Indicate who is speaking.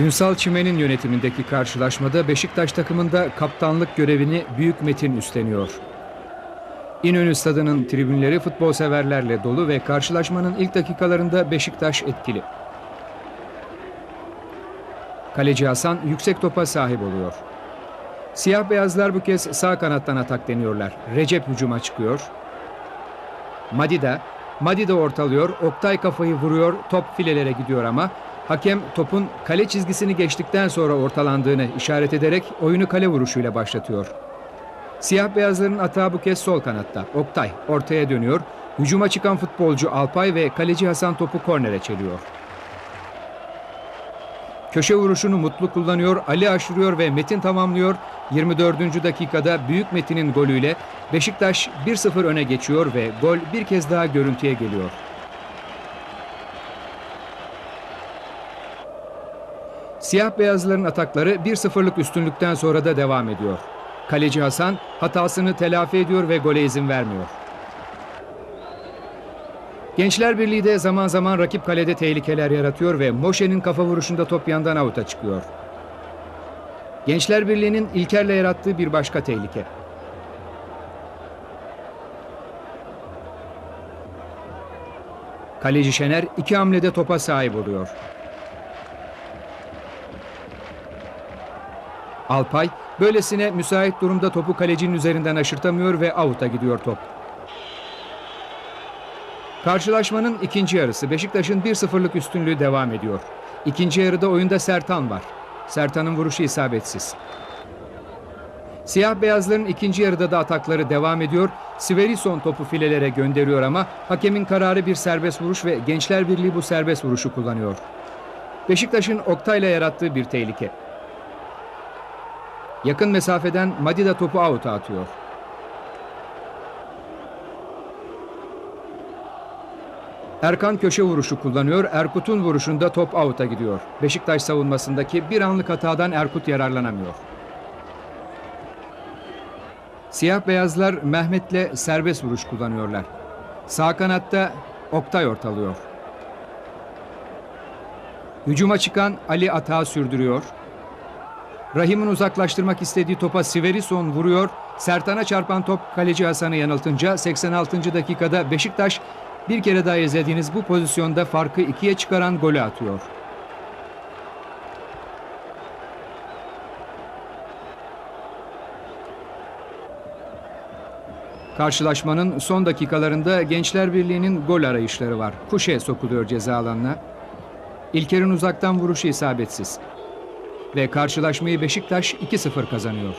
Speaker 1: Ünsal Çimen'in yönetimindeki karşılaşmada Beşiktaş takımında kaptanlık görevini Büyük Metin üstleniyor. İnönü Stadı'nın tribünleri futbol severlerle dolu ve karşılaşmanın ilk dakikalarında Beşiktaş etkili. Kaleci Hasan yüksek topa sahip oluyor. Siyah beyazlar bu kez sağ kanattan atak deniyorlar. Recep hücuma çıkıyor. Madida, Madida ortalıyor. Oktay kafayı vuruyor. Top filelere gidiyor ama hakem topun kale çizgisini geçtikten sonra ortalandığını işaret ederek oyunu kale vuruşuyla başlatıyor. Siyah beyazların atağı bu kez sol kanatta. Oktay ortaya dönüyor. Hücuma çıkan futbolcu Alpay ve kaleci Hasan topu kornere çeliyor. Köşe vuruşunu Mutlu kullanıyor, Ali aşırıyor ve Metin tamamlıyor. 24. dakikada Büyük Metin'in golüyle Beşiktaş 1-0 öne geçiyor ve gol bir kez daha görüntüye geliyor. Siyah beyazların atakları 1-0'lık üstünlükten sonra da devam ediyor. Kaleci Hasan hatasını telafi ediyor ve gole izin vermiyor. Gençler Birliği de zaman zaman rakip kalede tehlikeler yaratıyor ve Moşe'nin kafa vuruşunda top yandan avuta çıkıyor. Gençler Birliği'nin İlker'le yarattığı bir başka tehlike. Kaleci Şener iki hamlede topa sahip oluyor. Alpay böylesine müsait durumda topu kalecinin üzerinden aşırtamıyor ve avuta gidiyor top. Karşılaşmanın ikinci yarısı Beşiktaş'ın 1-0'lık üstünlüğü devam ediyor. İkinci yarıda oyunda Sertan var. Sertan'ın vuruşu isabetsiz. Siyah beyazların ikinci yarıda da atakları devam ediyor. Siverison topu filelere gönderiyor ama hakemin kararı bir serbest vuruş ve Gençler Birliği bu serbest vuruşu kullanıyor. Beşiktaş'ın Oktay'la yarattığı bir tehlike. Yakın mesafeden Madida topu out'a atıyor. Erkan köşe vuruşu kullanıyor. Erkut'un vuruşunda top out'a gidiyor. Beşiktaş savunmasındaki bir anlık hatadan Erkut yararlanamıyor. Siyah beyazlar Mehmet'le serbest vuruş kullanıyorlar. Sağ kanatta Oktay ortalıyor. Hücuma çıkan Ali atağı sürdürüyor. Rahim'in uzaklaştırmak istediği topa Siverison vuruyor. Sertan'a çarpan top kaleci Hasan'ı yanıltınca 86. dakikada Beşiktaş bir kere daha izlediğiniz bu pozisyonda farkı ikiye çıkaran golü atıyor. Karşılaşmanın son dakikalarında Gençler Birliği'nin gol arayışları var. Kuşe sokuluyor ceza alanına. İlker'in uzaktan vuruşu isabetsiz. Ve karşılaşmayı Beşiktaş 2-0 kazanıyor.